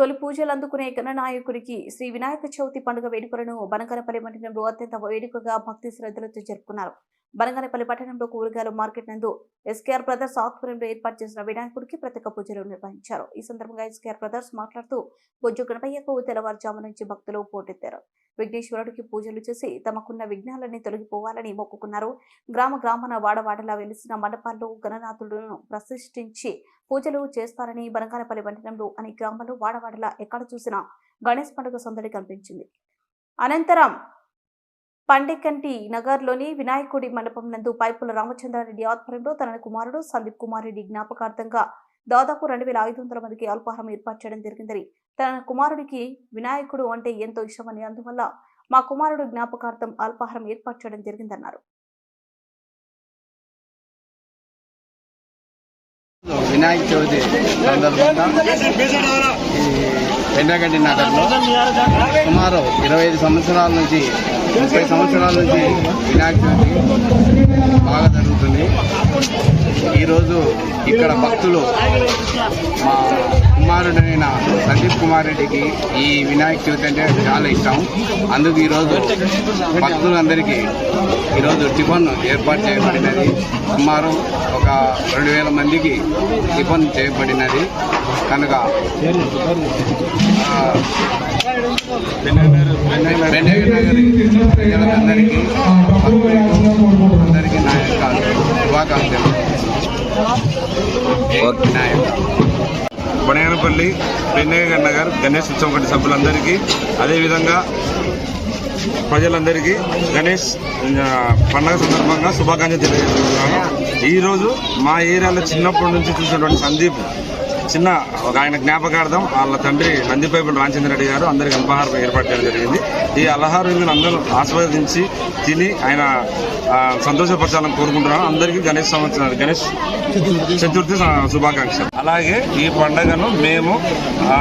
తొలి పూజలు అందుకునే గణనాయకుడికి శ్రీ వినాయక చవితి పండుగ వేడుకలను బనగనపల్లి మండలంలో అత్యంత వేడుకగా భక్తి శ్రద్ధలతో జరుపుకున్నారు. బనగనపల్లి పట్టణంలో కూరగాయల మార్కెట్ నందు ఎస్కేఆర్ బ్రదర్స్ ఆధ్వర్యంలో ఏర్పాటు చేసిన వినాయకుడికి ప్రత్యేక పూజలు నిర్వహించారు. ఈ సందర్భంగా ఎస్కేఆర్ బ్రదర్స్ మాట్లాడుతూ బొజ్జు గణపయ్యకు తెల్లవారుజాము నుంచి భక్తులు పోటెత్తారు. విఘ్నేశ్వరుడికి పూజలు చేసి తమకున్న విఘ్నాలన్నీ తొలగిపోవాలని మొక్కుకున్నారు. గ్రామ గ్రామన వాడవాడలా వెలిసిన మండపాల్లో గణనాథులను ప్రతిష్ఠించి పూజలు చేస్తారని బనగానపల్లి మండలంలో అనే గ్రామాల్లో వాడవాడలా ఎక్కడ చూసినా గణేష్ పండుగ సందడి కనిపించింది. అనంతరం పండికంటి నగర్లోని వినాయకుడి మండపం నందు పైపుల రామచంద్రారెడ్డి ఆధ్వర్యంలో తన కుమారుడు సందీప్ కుమార్ రెడ్డి జ్ఞాపకార్థంగా దాదాపు రెండు వేల ఐదు వందల మందికి అల్పాహారం ఏర్పాటు చేయడం జరిగిందని తన కుమారుడికి వినాయకుడు అంటే ఎంతో ఇష్టమని అందువల్ల మా కుమారుడు జ్ఞాపకార్థం అల్పాహారం ఏర్పాటు చేయడం జరిగిందన్నారు. వినాయక చవితి సందర్భంగా ఈ పెండగడ్డి నగర్లో సుమారు ఇరవై ఐదు సంవత్సరాల నుంచి ముప్పై సంవత్సరాల నుంచి వినాయక చవితి బాగా జరుగుతుంది. ఈరోజు ఇక్కడ భక్తులు మా కుమారుడైన సందీప్ కుమార్ రెడ్డికి ఈ వినాయక చవితి అంటే చాలా ఇష్టం. అందుకు ఈరోజు భక్తులందరికీ ఈరోజు టిఫన్ ఏర్పాటు చేయబడినది. సుమారు ఒక రెండు వేల మందికి టిఫన్ చేయబడినది. కనుక నగరి ప్రజలందరికీ అందరికీ నా యొక్క శుభాకాంక్షలు. వినాయక బనగానపల్లి నగర్ గణేష్ ఉత్సవం కమిటీ సభ్యులందరికీ అదేవిధంగా ప్రజలందరికీ గణేష్ పండగ సందర్భంగా శుభాకాంక్షలు తెలియజేస్తున్నాను. ఈరోజు మా ఏరియాలో చిన్నప్పటి నుంచి చూసినటువంటి సందీప్ చిన్న ఒక ఆయన జ్ఞాపకార్థం వాళ్ళ తండ్రి నందిపైపుల రామచంద్రరెడ్డి గారు అందరికి అల్పాహారం ఏర్పాటు చేయడం జరిగింది. ఈ అల్లాహారం అందరూ ఆస్వాదించి తిని ఆయన సంతోషపరచాలని కోరుకుంటున్నాను. అందరికీ గణేష్ సంవత్సరం గణేష్ చతుర్థి శుభాకాంక్షలు. అలాగే ఈ పండుగను మేము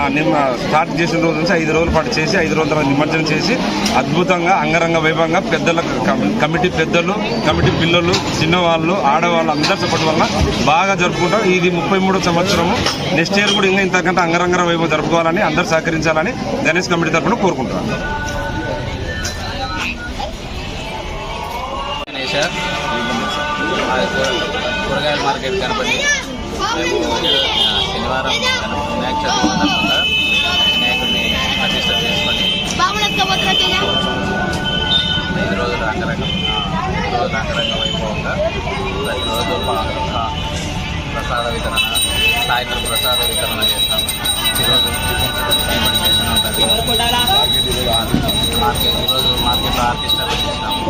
నిమ్మ నిన్న స్టార్ట్ చేసిన రోజు నుంచి ఐదు రోజుల పాటు చేసి ఐదు రోజుల తర్వాత నిమజ్జనం చేసి అద్భుతంగా అంగరంగ వైభవంగా పెద్దల కమి- కమిటీ పెద్దలు కమిటీ పిల్లలు చిన్నవాళ్ళు ఆడవాళ్ళు అందరి సపోర్ట్ వల్ల బాగా జరుపుకుంటాం. ఇది ముప్పై సంవత్సరము. నెక్స్ట్ ఇయర్ కూడా ఇంకా ఇంతకంటే అంగరంగర వైభవం జరుపుకోవాలని అందరూ సహకరించాలని గణేష్ కమిటీ తరఫున కోరుకుంటున్నాను గణేష్ కూరగాయల మార్కెట్ కనపడి మేము శనివారం గణ- వినాయక చవితి సందర్భంగా వినాయకుడిని ప్రతిష్ట చేసుకొని ఐదు రోజులు అంగరంగ ఐదు రోజులు ప్రతిరోజు ప్రసాద వితరణ సాయంత్రం ప్రసాద వితరణ చేస్తాము. ఈరోజు ఉంటుంది మార్కెట్ ఈరోజు మార్కెట్లో ఆర్కెస్ట్రా పెట్టిస్తాము